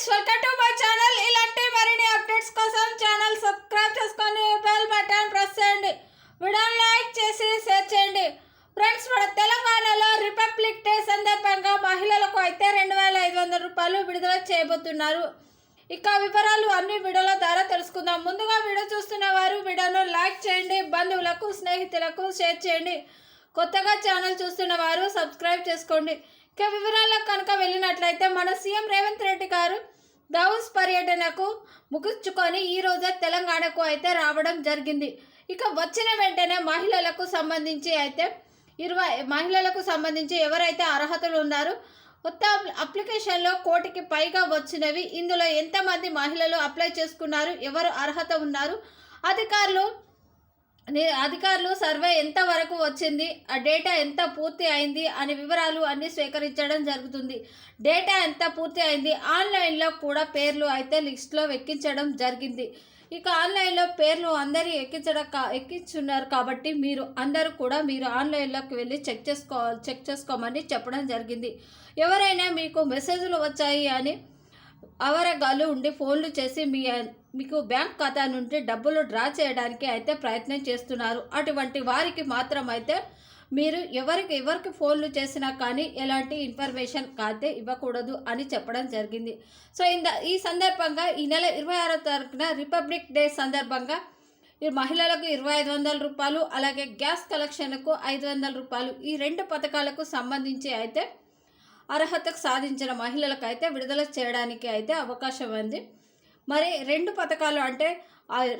Friends welcome to my channel ఇలాంటి మరిన్ని updates కోసం ఛానల్ సబ్స్క్రైబ్ చేసుకొని బెల్ బటన్ ప్రెస్ చేయండి. వీడియోని లైక్ చేసి షేర్ చేయండి. ఫ్రెండ్స్ మన తెలంగాణలో రిపబ్లిక్ డే సందర్భంగా మహిళలకు అయితే రెండు వేల ఐదు వందల రూపాయలు విడుదల చేయబోతున్నారు. ఇక వివరాలు అన్ని వీడియోల ద్వారా తెలుసుకుందాం. ముందుగా వీడియో చూస్తున్న వారు వీడియోను లైక్ చేయండి. బంధువులకు స్నేహితులకు షేర్ చేయండి. కొత్తగా ఛానల్ చూస్తున్న వారు సబ్స్క్రైబ్ చేసుకోండి. ఇక వివరాలకు కనుక వెళ్ళినట్లయితే మన సీఎం రేవంత్ రెడ్డి గారు దౌస్ పర్యటనకు ముగించుకొని ఈ రోజే తెలంగాణకు అయితే రావడం జరిగింది. ఇక వచ్చిన వెంటనే మహిళలకు సంబంధించి అయితే ఇరవై మహిళలకు సంబంధించి ఎవరైతే అర్హతలు ఉన్నారో కొత్త అప్లికేషన్లో కోటికి పైగా వచ్చినవి. ఇందులో ఎంతమంది మహిళలు అప్లై చేసుకున్నారు ఎవరు అర్హత ఉన్నారు అధికారులు అధికారులు సర్వే ఎంత వరకు వచ్చింది ఆ డేటా ఎంత పూర్తి అయింది అనే వివరాలు అన్నీ స్వీకరించడం జరుగుతుంది. డేటా ఎంత పూర్తి అయింది ఆన్లైన్లో కూడా పేర్లు అయితే లిస్ట్లో ఎక్కించడం జరిగింది. ఇక ఆన్లైన్లో పేర్లు అందరి ఎక్కించడం కా ఎక్కించున్నారు కాబట్టి మీరు అందరూ కూడా మీరు ఆన్లైన్లోకి వెళ్ళి చెక్ చేసుకో చెక్ చేసుకోమని చెప్పడం జరిగింది. ఎవరైనా మీకు మెసేజ్లు వచ్చాయి అని అవరగాలు ఉండి ఫోన్లు చేసి మీ మీకు బ్యాంక్ ఖాతా నుండి డబ్బులు డ్రా చేయడానికి అయితే ప్రయత్నం చేస్తున్నారు. అటువంటి వారికి మాత్రం అయితే మీరు ఎవరికి ఎవరికి ఫోన్లు చేసినా కానీ ఎలాంటి ఇన్ఫర్మేషన్ కాతే ఇవ్వకూడదు అని చెప్పడం జరిగింది. సో ఇంద ఈ సందర్భంగా ఈ నెల ఇరవై ఆరో తారీఖున రిపబ్లిక్ డే సందర్భంగా ఈ మహిళలకు ఇరవై ఐదు వందల రూపాయలు అలాగే గ్యాస్ కలెక్షన్కు ఐదు వందల రూపాయలు ఈ రెండు పథకాలకు సంబంధించి అయితే అర్హతకు సాధించిన మహిళలకు అయితే విడుదల చేయడానికి అయితే అవకాశం ఉంది. మరి రెండు పథకాలు అంటే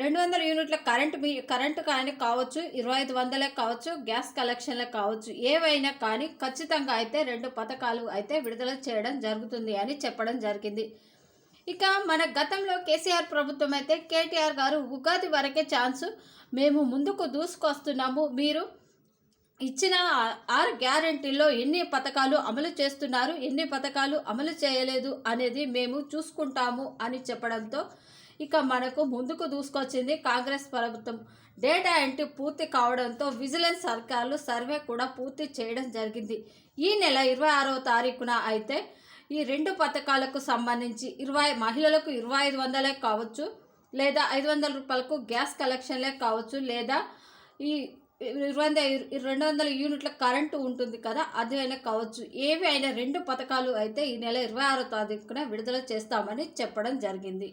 రెండు వందల యూనిట్ల కరెంట్ మీ కరెంటు కానీ కావచ్చు ఇరవై ఐదు వందలే కావచ్చు గ్యాస్ కలెక్షన్లే కావచ్చు ఏవైనా కానీ ఖచ్చితంగా అయితే రెండు పథకాలు అయితే విడుదల చేయడం జరుగుతుంది అని చెప్పడం జరిగింది. ఇక మన గతంలో కేసీఆర్ ప్రభుత్వం అయితే కేటీఆర్ గారు ఉగాది వరకే ఛాన్సు మేము ముందుకు దూసుకొస్తున్నాము. మీరు ఇచ్చిన ఆరు గ్యారంటీల్లో ఎన్ని పథకాలు అమలు చేస్తున్నారు ఎన్ని పథకాలు అమలు చేయలేదు అనేది మేము చూసుకుంటాము అని చెప్పడంతో ఇక మనకు ముందుకు దూసుకొచ్చింది కాంగ్రెస్ ప్రభుత్వం. డేటా ఎంట్రీ పూర్తి కావడంతో విజిలెన్స్ సర్కార్లు సర్వే కూడా పూర్తి చేయడం జరిగింది. ఈ నెల ఇరవై ఆరవ తారీఖున అయితే ఈ రెండు పథకాలకు సంబంధించి ఇరవై మహిళలకు ఇరవై ఐదు వందలే కావచ్చు లేదా ఐదు వందల రూపాయలకు గ్యాస్ కలెక్షన్లే కావచ్చు లేదా ఈ ఇరవై వందల రెండు వందల యూనిట్ల కరెంటు ఉంటుంది కదా అది అయినా కావచ్చు. ఏవి అయినా రెండు పథకాలు అయితే ఈ నెల ఇరవై ఆరో తారీఖున విడుదల చేస్తామని చెప్పడం జరిగింది.